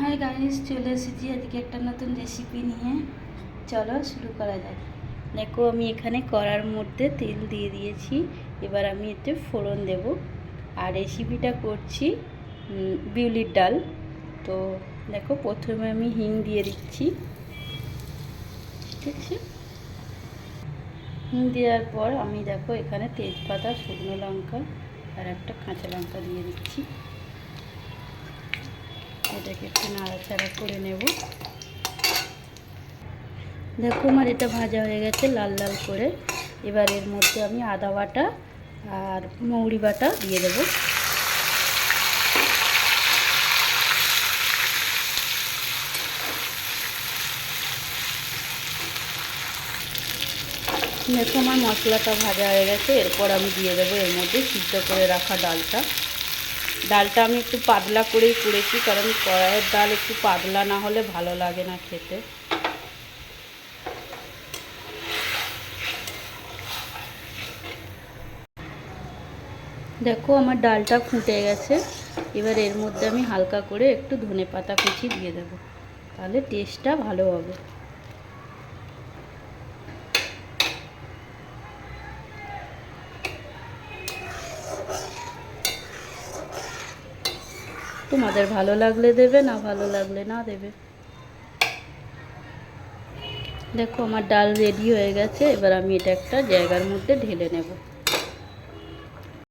Hi guys চলে এসেছি আজকে একটা নতুন রেসিপি নিয়ে। চলো শুরু করা যাক। দেখো, আমি এখানে কড়ার মধ্যে তেল দিয়ে দিয়েছি। এবার আমি এতে ফোড়ন দেব। আর রেসিপিটা করছি বিউলির ডাল। তো দেখো, প্রথমে আমি হিং দিয়ে দিচ্ছি। ঠিক আছে? হিং দেওয়ার পর আমি দেখো, এখানে তেজপাতা, শুকনো লঙ্কা আর একটা কাঁচা লঙ্কা দিয়ে দিচ্ছি। এটাকে একটু নাড়াচাড়া করে নেব। দেখো আমার এটা ভাজা হয়ে গেছে লাল লাল করে। এবার এর মধ্যে আমি আদা বাটা আর মৌরি বাটা দিয়ে দেবো। দেখো আমার মশলাটা ভাজা হয়ে গেছে, এরপর আমি দিয়ে দেবো এর মধ্যে সিদ্ধ করে রাখা ডালটা। ডালটা আমি একটু পাতলা করেই করেছি, কারণ কড়াইয়ের ডাল একটু পাতলা না হলে ভালো লাগে না খেতে। দেখো আমার ডালটা ফুটে গেছে, এবার এর মধ্যে আমি হালকা করে একটু ধনে পাতা কুচি দিয়ে দেবো, তাহলে টেস্টটা ভালো হবে। তোমাদের ভালো লাগলে দেবে, না ভালো লাগলে না দেবে। দেখো, আমার ডাল রেডি হয়ে গেছে, এবার আমি এটা একটা জায়গার মধ্যে ঢেলে নেব।